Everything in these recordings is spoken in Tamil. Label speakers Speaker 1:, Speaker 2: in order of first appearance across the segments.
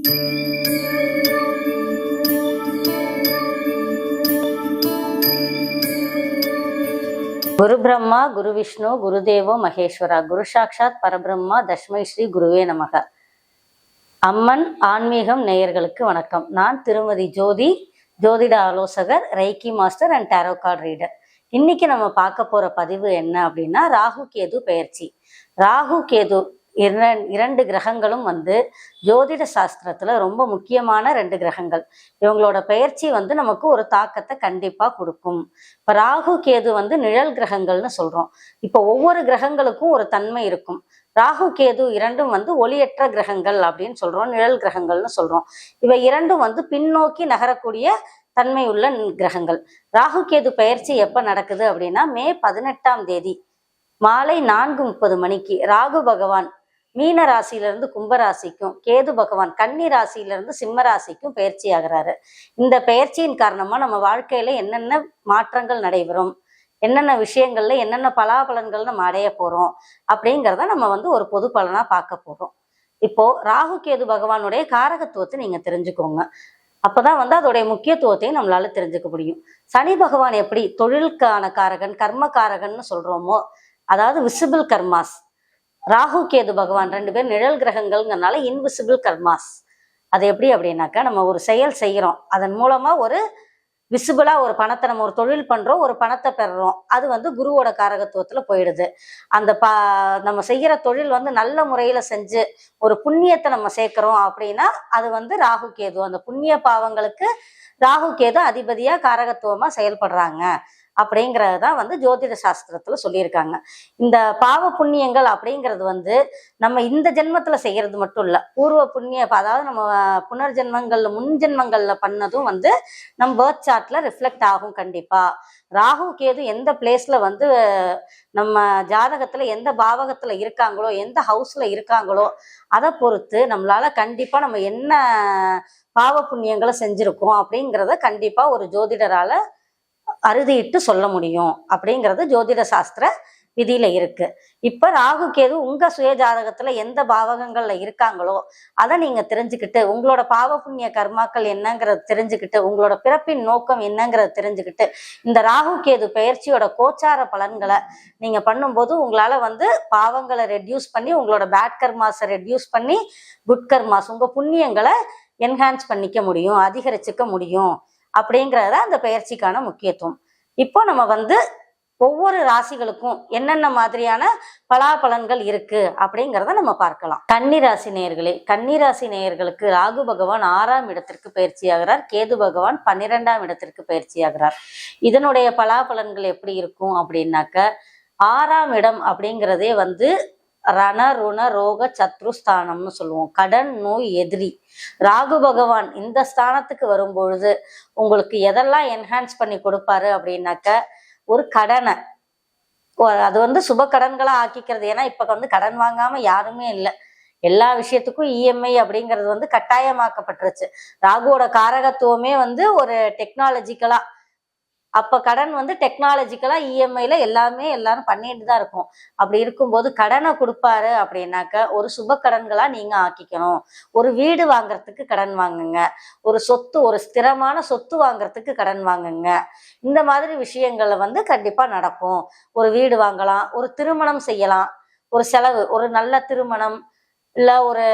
Speaker 1: குரு பிரம்மா குரு விஷ்ணு குருதேவோ மகேஸ்வரா. குரு சாட்சாத் பரபிரம்மா தஷ்மை ஸ்ரீ குருவே நமக. அம்மன் ஆன்மீகம் நேயர்களுக்கு வணக்கம். நான் திருமதி ஜோதி ஜோதிட ஆலோசகர் reiki master and tarot card reader இன்னைக்கு நம்ம பார்க்க போற பதிவு என்ன அப்படின்னா ராகு கேது பெயர்ச்சி. ராகு கேது இரண்டு கிரகங்களும் வந்து ஜோதிட சாஸ்திரத்துல ரொம்ப முக்கியமான ரெண்டு கிரகங்கள். இவங்களோட பயிற்சி வந்து நமக்கு ஒரு தாக்கத்தை கண்டிப்பா கொடுக்கும். இப்ப ராகு கேது வந்து நிழல் கிரகங்கள்னு சொல்றோம். இப்போ ஒவ்வொரு கிரகங்களுக்கும் ஒரு தன்மை இருக்கும். ராகு கேது இரண்டும் வந்து ஒளியற்ற கிரகங்கள் அப்படின்னு சொல்றோம். நிழல் கிரகங்கள்னு சொல்றோம். இவை இரண்டும் வந்து பின்னோக்கி நகரக்கூடிய தன்மை உள்ள கிரகங்கள். ராகு கேது பயிற்சி எப்ப நடக்குது அப்படின்னா மே பதினெட்டாம் தேதி மாலை நான்கு முப்பது மணிக்கு. ராகு பகவான் மீன ராசியிலிருந்து கும்பராசிக்கும் கேது பகவான் கன்னி ராசியிலிருந்து சிம்ம ராசிக்கும் பயிற்சி ஆகிறாரு. இந்த பயிற்சியின் காரணமா நம்ம வாழ்க்கையில என்னென்ன மாற்றங்கள் நடைபெறும்? என்னென்ன விஷயங்கள்ல என்னென்ன பலாபலன்கள் நம்ம அடைய போறோம்? அப்படிங்கிறத நம்ம வந்து ஒரு பொது பலனா பார்க்க போறோம். இப்போ ராகு கேது பகவானுடைய காரகத்துவத்தை நீங்க தெரிஞ்சுக்கோங்க. அப்பதான் வந்து அதோடைய முக்கியத்துவத்தையும் நம்மளால தெரிஞ்சுக்க முடியும். சனி பகவான் எப்படி தொழிலுக்கான காரகன் கர்ம காரகன்னு சொல்றோமோ அதாவது விசிபிள் கர்மாஸ் ராகு கேது பகவான் ரெண்டு பேர் நிழல் கிரகங்கள்ங்கிறனால இன்விசிபிள் கர்மாஸ் அது எப்படி அப்படின்னாக்கா நம்ம ஒரு செயல் செய்கிறோம் அதன் மூலமாக ஒரு விசிபிளாக ஒரு பணத்தை நம்ம ஒரு தொழில் பண்ணுறோம் ஒரு பணத்தை பெறுறோம். அது வந்து குருவோட காரகத்துவத்தில் போயிடுது. அந்த பா நம்ம செய்கிற தொழில் வந்து நல்ல முறையில் செஞ்சு ஒரு புண்ணியத்தை நம்ம சேர்க்குறோம் அப்படின்னா அது வந்து ராகு கேது. அந்த புண்ணிய பாவங்களுக்கு ராகு கேது அதிபதியா காரகத்துவமா செயல்படுறாங்க அப்படிங்கிறது தான் வந்து ஜோதிட சாஸ்திரத்துல சொல்லியிருக்காங்க. இந்த பாவ புண்ணியங்கள் அப்படிங்கிறது வந்து நம்ம இந்த ஜென்மத்துல செய்யறது மட்டும் இல்ல பூர்வ புண்ணிய அதாவது நம்ம புனர்ஜென்மங்கள்ல முன் ஜென்மங்கள்ல பண்ணதும் வந்து நம்ம பேர்த் சார்ட்ல ரிஃப்ளெக்ட் ஆகும் கண்டிப்பா. ராகு கேது எந்த பிளேஸ்ல வந்து நம்ம ஜாதகத்துல எந்த பாவகத்துல இருக்காங்களோ எந்த ஹவுஸ்ல இருக்காங்களோ அதை பொறுத்து நம்மளால கண்டிப்பா நம்ம என்ன பாவ புண்ணியங்களை செஞ்சிருக்கோம் அப்படிங்கிறத கண்டிப்பா ஒரு ஜோதிடரால அறுதியிட்டு சொல்ல முடியும். அப்படிங்கிறது ஜோதிட சாஸ்திர விதியில இருக்கு. இப்ப ராகு கேது உங்க சுய ஜாதகத்துல எந்த பாவகங்கள்ல இருக்காங்களோ அதை நீங்க தெரிஞ்சுக்கிட்டு உங்களோட பாவ புண்ணிய கர்மாக்கள் என்னங்கிறத தெரிஞ்சுக்கிட்டு உங்களோட பிறப்பின் நோக்கம் என்னங்கிறத தெரிஞ்சுக்கிட்டு இந்த ராகு கேது பயிற்சியோட கோச்சார பலன்களை நீங்க பண்ணும்போது உங்களால வந்து பாவங்களை ரெடியூஸ் பண்ணி உங்களோட பேட் கர்மாஸை ரெடியூஸ் பண்ணி குட் கர்மாஸ் உங்க புண்ணியங்களை என்ஹான்ஸ் பண்ணிக்க முடியும் அதிகரிச்சுக்க முடியும் அப்படிங்கிறத அந்த பயிற்சிக்கான முக்கியத்துவம். இப்போ நம்ம வந்து ஒவ்வொரு ராசிகளுக்கும் என்னென்ன மாதிரியான பலாபலன்கள் இருக்கு அப்படிங்கிறத நம்ம பார்க்கலாம். கன்னிராசி நேயர்களே கன்னிராசி நேயர்களுக்கு ராகு பகவான் ஆறாம் இடத்திற்கு பயிற்சியாகிறார் கேது பகவான் பன்னிரெண்டாம் இடத்திற்கு பயிற்சியாகிறார் இதனுடைய பலாபலன்கள் எப்படி இருக்கும் அப்படின்னாக்க ஆறாம் இடம் அப்படிங்கிறதே வந்து ரண ருண ரோக சத்ருஸ்தானம்னு சொல்லுவோம். கடன் நோய் எதிரி. ராகு பகவான் இந்த ஸ்தானத்துக்கு வரும்பொழுது உங்களுக்கு எதெல்லாம் என்ஹான்ஸ் பண்ணி கொடுப்பாரு அப்படின்னாக்க ஒரு கடனை. அது வந்து சுப கடன்களா ஆக்கிக்கிறது. ஏன்னா இப்ப வந்து கடன் வாங்காம யாருமே இல்லை. எல்லா விஷயத்துக்கும் இஎம்ஐ அப்படிங்கிறது வந்து கட்டாயமாக்கப்பட்டுருச்சு. ராகுவோட காரகத்துவமே வந்து ஒரு டெக்னாலஜிக்கலா அப்போ கடன் வந்து டெக்னாலஜிக்கலாக இஎம்ஐயில் எல்லாமே எல்லாரும் பண்ணிட்டு தான் இருக்கும். அப்படி இருக்கும்போது கடனை கொடுப்பாரு அப்படின்னாக்க ஒரு சுப கடன்களாக நீங்கள் ஆக்கிக்கணும். ஒரு வீடு வாங்குறதுக்கு கடன் வாங்குங்க. ஒரு சொத்து ஒரு ஸ்திரமான சொத்து வாங்குறதுக்கு கடன் வாங்குங்க. இந்த மாதிரி விஷயங்கள்ல வந்து கண்டிப்பாக நடக்கும். ஒரு வீடு வாங்கலாம் ஒரு திருமணம் செய்யலாம். ஒரு செலவு ஒரு நல்ல திருமணம் இல்லை ஒரு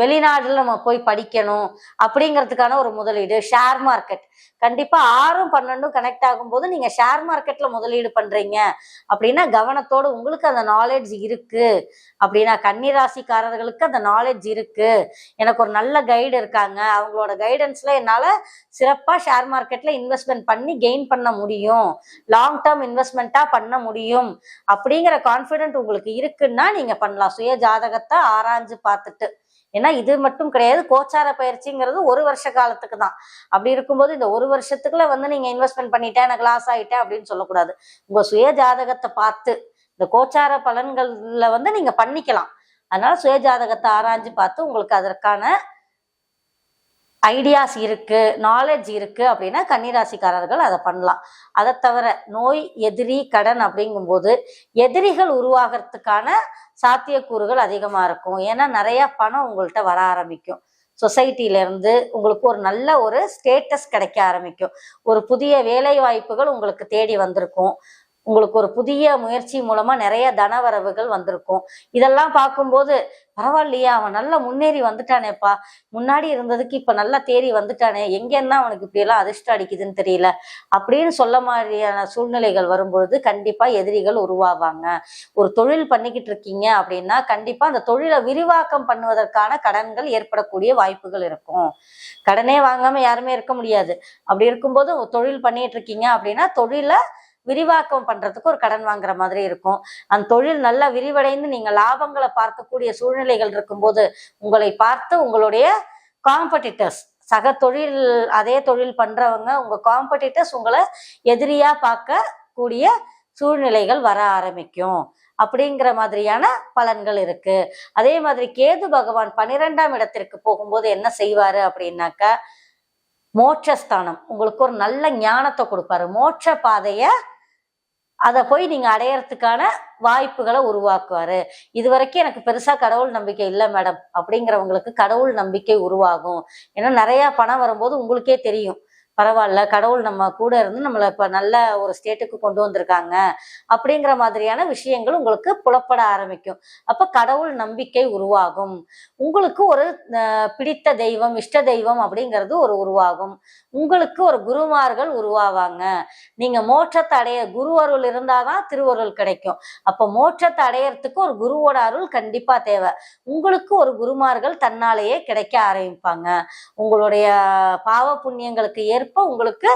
Speaker 1: வெளிநாடுல நம்ம போய் படிக்கணும் அப்படிங்கிறதுக்கான ஒரு முதலீடு ஷேர் மார்க்கெட் கண்டிப்பா ஆறும் பன்னெண்டும் கனெக்ட் ஆகும்போது நீங்க ஷேர் மார்க்கெட்ல முதலீடு பண்றீங்க அப்படின்னா கவனத்தோடு உங்களுக்கு அந்த நாலேஜ் இருக்கு. அப்படின்னா கன்னிராசிக்காரர்களுக்கு அந்த நாலேஜ் இருக்கு. எனக்கு ஒரு நல்ல கைடு இருக்காங்க. அவங்களோட கைடன்ஸ்ல என்னால சிறப்பா ஷேர் மார்க்கெட்ல இன்வெஸ்ட்மெண்ட் பண்ணி கெயின் பண்ண முடியும். லாங் டேர்ம் இன்வெஸ்ட்மெண்ட்டா பண்ண முடியும். அப்படிங்கிற கான்ஃபிடென்ட் உங்களுக்கு இருக்குன்னா நீங்க பண்ணலாம். சுய ஜாதகத்தை ஆராய்ஞ்சு பார்த்துட்டு ஏன்னா இது மட்டும் கிடையாது கோச்சார பயிற்சிங்கிறது ஒரு வருஷ காலத்துக்கு தான். அப்படி இருக்கும்போது இந்த ஒரு வருஷத்துக்குள்ள வந்து நீங்க இன்வெஸ்ட்மெண்ட் பண்ணிட்டேன் எனக்கு லாஸ் ஆயிட்டேன் அப்படின்னு சொல்லக்கூடாது. உங்க சுய ஜாதகத்தை பார்த்து இந்த கோச்சார பலன்கள்ல வந்து நீங்க பண்ணிக்கலாம். அதனால சுய ஜாதகத்தை ஆராய்ஞ்சு பார்த்து உங்களுக்கு அதற்கான ஐடியாஸ் இருக்கு நாலேஜ் இருக்கு அப்படின்னா கன்னிராசிக்காரர்கள் அதை பண்ணலாம். அதை தவிர நோய் எதிரி கடன் அப்படிங்கும்போது எதிரிகள் உருவாகிறதுக்கான சாத்தியக்கூறுகள் அதிகமாக இருக்கும். ஏன்னா நிறையா பணம் உங்கள்கிட்ட வர ஆரம்பிக்கும். சொசைட்டிலேருந்து உங்களுக்கு ஒரு நல்ல ஒரு ஸ்டேட்டஸ் கிடைக்க ஆரம்பிக்கும். ஒரு புதிய வேலை வாய்ப்புகள் உங்களுக்கு தேடி வந்திருக்கும். உங்களுக்கு ஒரு புதிய முயற்சி மூலமா நிறைய தனவரவுகள் வந்திருக்கும். இதெல்லாம் பார்க்கும்போது பரவாயில்லையா அவன் நல்லா முன்னேறி வந்துட்டானேப்பா. முன்னாடி இருந்ததுக்கு இப்ப நல்லா தேறி வந்துட்டானே. எங்கன்னா அவனுக்கு இப்படி எல்லாம் அதிர்ஷ்டம் அடிக்குதுன்னு தெரியல. அப்படின்னு சொல்ல மாதிரியான சூழ்நிலைகள் வரும்பொழுது கண்டிப்பா எதிரிகள் உருவாவாங்க. ஒரு தொழில் பண்ணிக்கிட்டு இருக்கீங்க அப்படின்னா கண்டிப்பா அந்த தொழிலை விரிவாக்கம் பண்ணுவதற்கான கடன்கள் ஏற்படக்கூடிய வாய்ப்புகள் இருக்கும். கடனே வாங்காம யாருமே இருக்க முடியாது. அப்படி இருக்கும்போது தொழில் பண்ணிட்டு இருக்கீங்க அப்படின்னா தொழிலை விரிவாக்கம் பண்றதுக்கு ஒரு கடன் வாங்குற மாதிரி இருக்கும். அந்த தொழில் நல்லா விரிவடைந்து நீங்க லாபங்களை பார்க்கக்கூடிய சூழ்நிலைகள் இருக்கும்போது உங்களை பார்த்து உங்களுடைய காம்படிட்டர்ஸ் சக தொழில் அதே தொழில் பண்றவங்க உங்க காம்படிட்டர்ஸ் உங்களை எதிரியா பார்க்க கூடிய சூழ்நிலைகள் வர ஆரம்பிக்கும். அப்படிங்கிற மாதிரியான பலன்கள் இருக்கு. அதே மாதிரி கேது பகவான் பன்னிரெண்டாம் இடத்திற்கு போகும்போது என்ன செய்வாரு அப்படின்னாக்கா மோட்சஸ்தானம். உங்களுக்கு ஒரு நல்ல ஞானத்தை கொடுப்பாரு. மோட்ச பாதையை அதை போய் நீங்க அடையறதுக்கான வாய்ப்புகளை உருவாக்குவாரு. இது வரைக்கும் எனக்கு பெருசா கடவுள் நம்பிக்கை இல்லை மேடம். அப்படிங்கிறவங்களுக்கு கடவுள் நம்பிக்கை உருவாகும். ஏன்னா நிறைய பணம் வரும்போது உங்களுக்கே தெரியும். பரவாயில்ல கடவுள் நம்ம கூட இருந்து நம்மளை இப்போ நல்ல ஒரு ஸ்டேட்டுக்கு கொண்டு வந்திருக்காங்க அப்படிங்கிற மாதிரியான விஷயங்கள் உங்களுக்கு புலப்பட ஆரம்பிக்கும். அப்போ கடவுள் நம்பிக்கை உருவாகும். உங்களுக்கு ஒரு பிடித்த தெய்வம் இஷ்ட தெய்வம் அப்படிங்கிறது ஒரு உருவாகும். உங்களுக்கு ஒரு குருமார்கள் உருவாவாங்க. நீங்க மோட்சத்தை அடைய குரு அருள் இருந்தாதான் திருவருள் கிடைக்கும். அப்போ மோட்சத்தை அடையறதுக்கு ஒரு குருவோட அருள் கண்டிப்பா தேவை. உங்களுக்கு ஒரு குருமார்கள் தன்னாலேயே கிடைக்க ஆரம்பிப்பாங்க. உங்களுடைய பாவ புண்ணியங்களுக்கு ஏற்ப உங்களுக்கு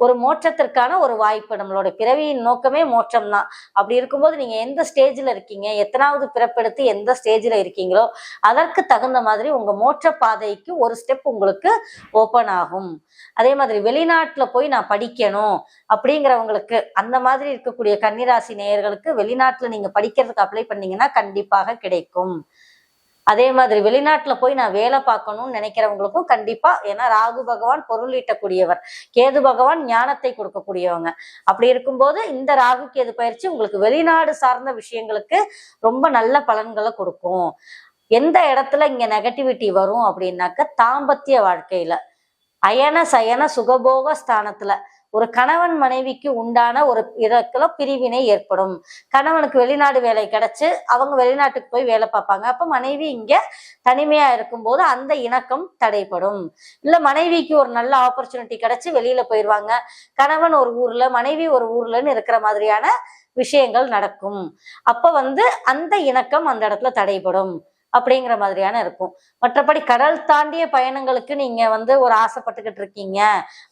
Speaker 1: ஒரு மோட்சத்திற்கான ஒரு வாய்ப்பு. நம்மளோட பிறவியின் நோக்கமே மோட்சம் தான் அப்படி இருக்கும்போது நீங்க எந்த ஸ்டேஜ்ல இருக்கீங்க? எத்தனாவது பிறப்பெடுத்து எந்த ஸ்டேஜ்ல இருக்கீங்களோ அதற்கு தகுந்த மாதிரி உங்க மோட்ச பாதைக்கு ஒரு ஸ்டெப் உங்களுக்கு ஓப்பன் ஆகும். அதே மாதிரி வெளிநாட்டுல போய் நான் படிக்கணும் அப்படிங்கிறவங்களுக்கு அந்த மாதிரி இருக்கக்கூடிய கன்னிராசி நேயர்களுக்கு வெளிநாட்டுல நீங்க படிக்கிறதுக்கு அப்ளை பண்ணீங்கன்னா கண்டிப்பாக கிடைக்கும். அதே மாதிரி வெளிநாட்டுல போய் நான் வேலை பார்க்கணும்னு நினைக்கிறவங்களுக்கும் கண்டிப்பா ஏன்னா ராகு பகவான் பொருள் ஈட்டக்கூடியவர். கேது பகவான் ஞானத்தை கொடுக்கக்கூடியவங்க. அப்படி இருக்கும்போது இந்த ராகு கேது பயிற்சி உங்களுக்கு வெளிநாடு சார்ந்த விஷயங்களுக்கு ரொம்ப நல்ல பலன்களை கொடுக்கும். எந்த இடத்துல இங்க நெகட்டிவிட்டி வரும் அப்படின்னாக்க தாம்பத்திய வாழ்க்கையில அயன சயன சுகபோக ஸ்தானத்துல. ஒரு கணவன் மனைவிக்கு உண்டான ஒரு இடத்துல பிரிவினை ஏற்படும். கணவனுக்கு வெளிநாடு வேலை கிடைச்சு அவங்க வெளிநாட்டுக்கு போய் வேலை பார்ப்பாங்க. அப்ப மனைவி இங்க தனிமையா இருக்கும்போது அந்த இணக்கம் தடைப்படும் இல்ல மனைவிக்கு ஒரு நல்ல ஆப்பர்ச்சுனிட்டி கிடைச்சு வெளியில போயிடுவாங்க கணவன் ஒரு ஊர்ல மனைவி ஒரு ஊர்லன்னு இருக்கிற மாதிரியான விஷயங்கள் நடக்கும். அப்ப வந்து அந்த இணக்கம் அந்த இடத்துல தடைபடும். அப்படிங்கிற மாதிரியான இருக்கும். மற்றபடி கடல் தாண்டிய பயணங்களுக்கு நீங்க வந்து ஒரு ஆசைப்பட்டுக்கிட்டு இருக்கீங்க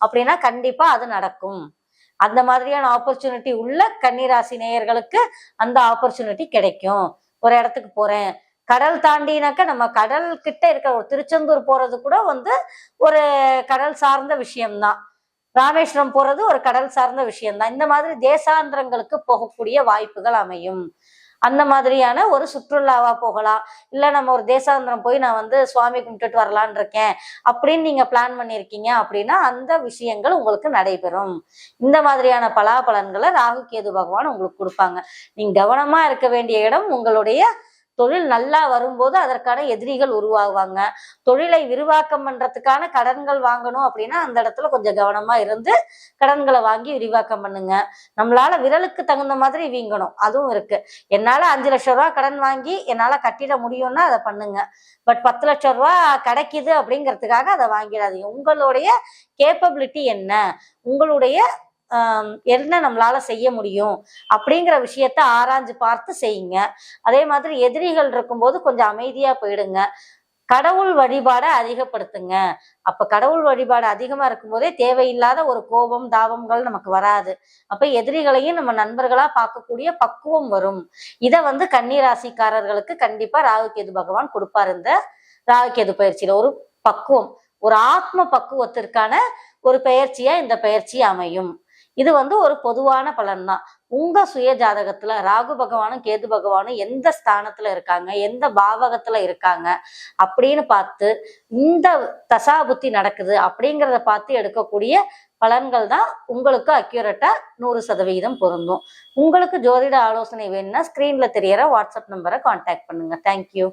Speaker 1: அப்படின்னா கண்டிப்பா அது நடக்கும். அந்த மாதிரியான ஆப்பர்ச்சுனிட்டி உள்ள கன்னிராசி நேயர்களுக்கு அந்த ஆப்பர்ச்சுனிட்டி கிடைக்கும். ஒரு இடத்துக்கு போறேன். கடல் தாண்டினாக்க நம்ம கடல் கிட்ட இருக்கிற ஒரு திருச்செந்தூர் போறது கூட வந்து ஒரு கடல் சார்ந்த விஷயம்தான். ராமேஸ்வரம் போறது ஒரு கடல் சார்ந்த விஷயம்தான். இந்த மாதிரி தேசாந்திரங்களுக்கு போகக்கூடிய வாய்ப்புகள் அமையும். அந்த மாதிரியான ஒரு சுற்றுலாவா போகலாம். இல்ல நம்ம ஒரு தேசாந்திரம் போய் நான் வந்து சுவாமி கும்பிட்டுட்டு வரலான் இருக்கேன். அப்படின்னு நீங்க பிளான் பண்ணியிருக்கீங்க அப்படின்னா அந்த விஷயங்கள் உங்களுக்கு நடைபெறும். இந்த மாதிரியான பலாபலன்களை ராகு கேது பகவான் உங்களுக்கு கொடுப்பாங்க. நீங்க கவனமா இருக்க வேண்டிய இடம் உங்களுடைய தொழில் நல்லா வரும்போது அதற்கான எதிரிகள் உருவாகுவாங்க தொழிலை விரிவாக்கம் பண்றதுக்கான கடன்கள் வாங்கணும் அப்படின்னா அந்த இடத்துல கொஞ்சம் கவனமா இருந்து கடன்களை வாங்கி விரிவாக்கம் பண்ணுங்க. நம்மளால விரலுக்கு தகுந்த மாதிரி வீங்கணும். அதுவும் இருக்கு. என்னால அஞ்சு லட்சம் ரூபா கடன் வாங்கி என்னால கட்டிட முடியும்னா அதை பண்ணுங்க. பட் பத்து லட்சம் ரூபா கிடைக்குது அப்படிங்கிறதுக்காக அதை வாங்கிடாதீங்க. உங்களுடைய கேப்பபிலிட்டி என்ன? உங்களுடைய என்ன நம்மளால செய்ய முடியும் அப்படிங்கிற விஷயத்த ஆராய்ஞ்சு பார்த்து செய்யுங்க. அதே மாதிரி எதிரிகள் இருக்கும்போது கொஞ்சம் அமைதியா போயிடுங்க. கடவுள் வழிபாடை அதிகப்படுத்துங்க. அப்ப கடவுள் வழிபாடு அதிகமா இருக்கும்போதே தேவையில்லாத ஒரு கோபம் தாபங்கள் நமக்கு வராது. அப்ப எதிரிகளையும் நம்ம நண்பர்களா பார்க்கக்கூடிய பக்குவம் வரும். இத வந்து கன்னிராசிக்காரர்களுக்கு கண்டிப்பா ராகுகேது பகவான் கொடுப்பாரு. இந்த ராகுகேது பயிற்சியில ஒரு பக்குவம் ஒரு ஆத்ம பக்குவத்திற்கான ஒரு பயிற்சியா இந்த பயிற்சி அமையும். இது வந்து ஒரு பொதுவான பலன் தான் உங்க சுய ஜாதகத்துல ராகு பகவானும் கேது பகவானும் எந்த ஸ்தானத்துல இருக்காங்க எந்த பாவகத்துல இருக்காங்க அப்படின்னு பார்த்து இந்த தசாபுத்தி நடக்குது அப்படிங்கிறத பார்த்து எடுக்கக்கூடிய பலன்கள் தான் உங்களுக்கு அக்யூரட்டா நூறு சதவீதம் பொருந்தும். உங்களுக்கு ஜோதிட ஆலோசனை வேணும்னா ஸ்கிரீன்ல தெரியற வாட்ஸ்அப் நம்பரை கான்டாக்ட் பண்ணுங்க. தேங்க்யூ